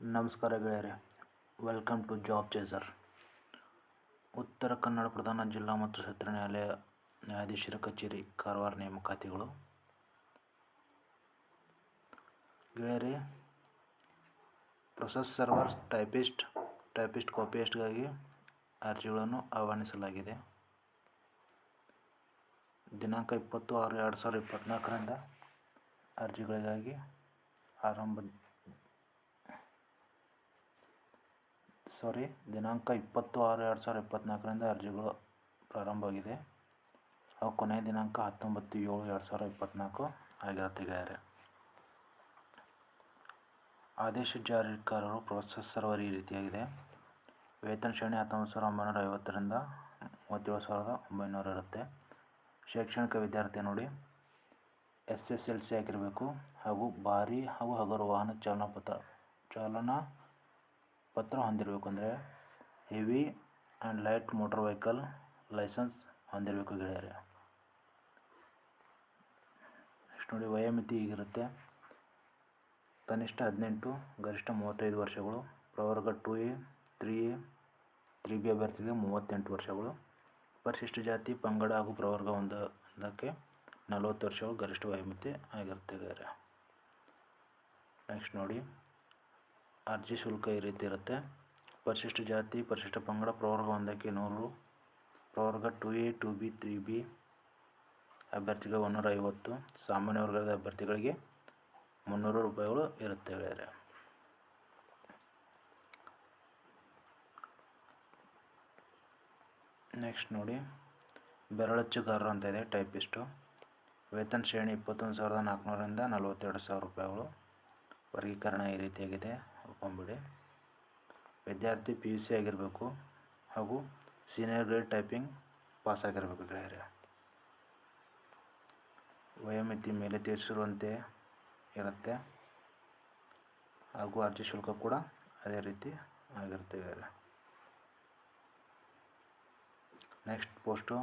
ನಮಸ್ಕಾರ ಗೆಳೆಯರೆ. Welcome to job chaser Uttara Kannada ಪ್ರಧಾನ ಜಿಲ್ಲಾ ಮತ್ತು ಸತ್ರ ನ್ಯಾಯಾಲಯ ನ್ಯಾಯಾಧೀಶರ ಕಚೇರಿ ಕಾರವಾರ ನೇಮಕಾತಿಗಳು. ಗೆಳೆಯರೆ, ಪ್ರೊಸೆಸ್ ಸರ್ವರ್ ಟೈಪಿಸ್ಟ್ ಟೈಪಿಸ್ಟ್ ಕಾಪಿಯಸ್ಟ್ಗಾಗಿ ಅರ್ಜಿಗಳನ್ನು ಆಹ್ವಾನಿಸಲಾಗಿದೆ. ದಿನಾಂಕ ಇಪ್ಪತ್ತು ಆರು ಎರಡು ಸಾವಿರದ ಇಪ್ಪತ್ತ್ನಾಲ್ಕರಿಂದ ಅರ್ಜಿಗಳಿಗಾಗಿ ಆರಂಭ ಸಾರಿ, ದಿನಾಂಕ ಇಪ್ಪತ್ತು ಆರು ಎರಡು ಸಾವಿರದ ಇಪ್ಪತ್ತ್ನಾಲ್ಕರಿಂದ ಅರ್ಜಿಗಳು ಪ್ರಾರಂಭವಾಗಿದೆ. ಹಾಗೂ ಕೊನೆಯ ದಿನಾಂಕ ಹತ್ತೊಂಬತ್ತು ಏಳು ಎರಡು ಸಾವಿರದ ಇಪ್ಪತ್ತ್ನಾಲ್ಕು ಆಗಿರುತ್ತೆ ಗೆಳೆಯರೆ. ಆದೇಶ ಜಾರಿಕಾರರು ಪ್ರೊಸೆಸ್ ಸರ್ವರ್ ಈ ರೀತಿಯಾಗಿದೆ. ವೇತನ ಶ್ರೇಣಿ ಹತ್ತೊಂಬತ್ತು ಸಾವಿರದ ಒಂಬೈನೂರ ಐವತ್ತರಿಂದ ಮೂವತ್ತೇಳು ಸಾವಿರದ ಒಂಬೈನೂರ ಇರುತ್ತೆ. ಶೈಕ್ಷಣಿಕ ವಿದ್ಯಾರ್ಥಿ ನೋಡಿ, ಎಸ್ ಎಸ್ ಎಲ್ ಸಿ ಆಗಿರಬೇಕು ಹಾಗೂ ಭಾರಿ ಹಾಗೂ ಹಗರು ವಾಹನ ಚಾಲನಾ ಪತ್ರ, ಚಾಲನಾ ಪತ್ರ ಹೊಂದಿರಬೇಕು ಅಂದರೆ heavy and light motor vehicle licence ಹೊಂದಿರಬೇಕು ಗೆಳೆಯರೆ. ನೆಕ್ಸ್ಟ್ ನೋಡಿ ವಯೋಮಿತಿ ಈಗಿರುತ್ತೆ ಕನಿಷ್ಠ ಹದಿನೆಂಟು, ಗರಿಷ್ಠ ಮೂವತ್ತೈದು ವರ್ಷಗಳು. ಪ್ರವರ್ಗ two A three A three B ಅಭ್ಯರ್ಥಿಗೆ ಮೂವತ್ತೆಂಟು ವರ್ಷಗಳು. ಪರಿಶಿಷ್ಟ ಜಾತಿ, ಪಂಗಡ ಹಾಗೂ ಪ್ರವರ್ಗ ಒಂದು ಒಂದಕ್ಕೆ ನಲವತ್ತು ವರ್ಷಗಳು ಗರಿಷ್ಠ ವಯೋಮಿತಿ ಗೆಳೆಯರೆ. ನೆಕ್ಸ್ಟ್ ನೋಡಿ ಅರ್ಜಿ ಶುಲ್ಕ ಈ ರೀತಿ ಇರುತ್ತೆ. ಪರಿಶಿಷ್ಟ ಜಾತಿ, ಪರಿಶಿಷ್ಟ ಪಂಗಡ, ಪ್ರವರ್ಗ ಒಂದಕ್ಕೆ ನೂರು, ಪ್ರವರ್ಗ two A, two B, three B, ಅಭ್ಯರ್ಥಿಗಳು ಒನ್ನೂರ ಐವತ್ತು ಸಾಮಾನ್ಯ ವರ್ಗದ ಅಭ್ಯರ್ಥಿಗಳಿಗೆ ಮುನ್ನೂರು ರೂಪಾಯಿಗಳು ಇರುತ್ತೆ ಹೇಳಿದರೆ ನೆಕ್ಸ್ಟ್ ನೋಡಿ, ಬೆರಳಚ್ಚುಗಾರರು ಅಂತ ಇದೆ ಟೈಪಿಸ್ಟು. ವೇತನ ಶ್ರೇಣಿ ಇಪ್ಪತ್ತೊಂದು ಸಾವಿರದ ನಾಲ್ಕುನೂರರಿಂದ ನಲವತ್ತೆರಡು ಸಾವಿರ ರೂಪಾಯಿಗಳು. ವರ್ಗೀಕರಣ ಈ ರೀತಿಯಾಗಿದೆ ಒಪ್ಕೊಂಬಿಡಿ. ವಿದ್ಯಾರ್ಥಿ ಪಿ ಯು ಸಿ ಆಗಿರಬೇಕು ಹಾಗೂ ಸೀನಿಯರ್ ಗ್ರೇಡ್ ಟೈಪಿಂಗ್ ಪಾಸ್ ಆಗಿರಬೇಕು ಗೆಳೆಯರೆ. ವಯೋಮಿತಿ ಮೇಲೆ ತೀರಿಸಿರುವಂತೆ ಇರುತ್ತೆ. ಹಾಗೂ ಅರ್ಜಿ ಶುಲ್ಕ ಕೂಡ ಅದೇ ರೀತಿ ಆಗಿರುತ್ತೆ ಗೆಳೆಯರೆ. ನೆಕ್ಸ್ಟ್ ಪೋಸ್ಟು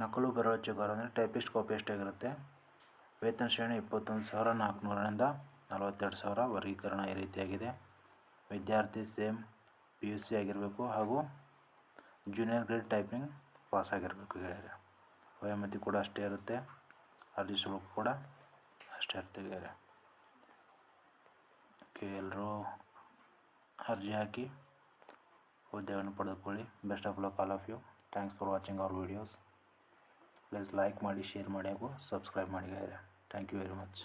ನಕಲು ಬೆರಳಚ್ಚುಗಾರ ಅಂದರೆ ಟೈಪಿಸ್ಟ್ ಕಾಪಿಸ್ಟ್ ಆಗಿರುತ್ತೆ ವೇತನ ಶ್ರೇಣಿ ಇಪ್ಪತ್ತೊಂದು ಸಾವಿರ ನಾಲ್ಕುನೂರರಿಂದ ನಲವತ್ತೆರಡು ಸಾವಿರ ವರ್ಗೀಕರಣ ಈ ರೀತಿಯಾಗಿದೆ. ವಿದ್ಯಾರ್ಥಿ ಸೇಮ್ ಪಿ ಯು ಸಿ ಆಗಿರಬೇಕು ಹಾಗೂ ಜೂನಿಯರ್ ಗ್ರೇಡ್ ಟೈಪಿಂಗ್ ಪಾಸ್ ಆಗಿರಬೇಕು ಗೆಳೆಯರೆ. ವಯೋಮಿತಿ ಕೂಡ ಅಷ್ಟೇ ಇರುತ್ತೆ. ಅರ್ಜಿ ಶುಲ್ಕ ಕೂಡ ಅಷ್ಟೇ ಇರುತ್ತೆ ಗೆಳೆಯರೆ. ಓಕೆ ಎಲ್ಲರೂ ಅರ್ಜಿ ಹಾಕಿ ಉದ್ಯೋಗವನ್ನು ಪಡೆದುಕೊಳ್ಳಿ. Best of luck all of you. Thanks for watching our videos. Please like ಮಾಡಿ ಶೇರ್ ಮಾಡಿ ಹಾಗೂ ಸಬ್ಸ್ಕ್ರೈಬ್ ಮಾಡಿ ಥ್ಯಾಂಕ್ ಯು ವೆರಿ ಮಚ್.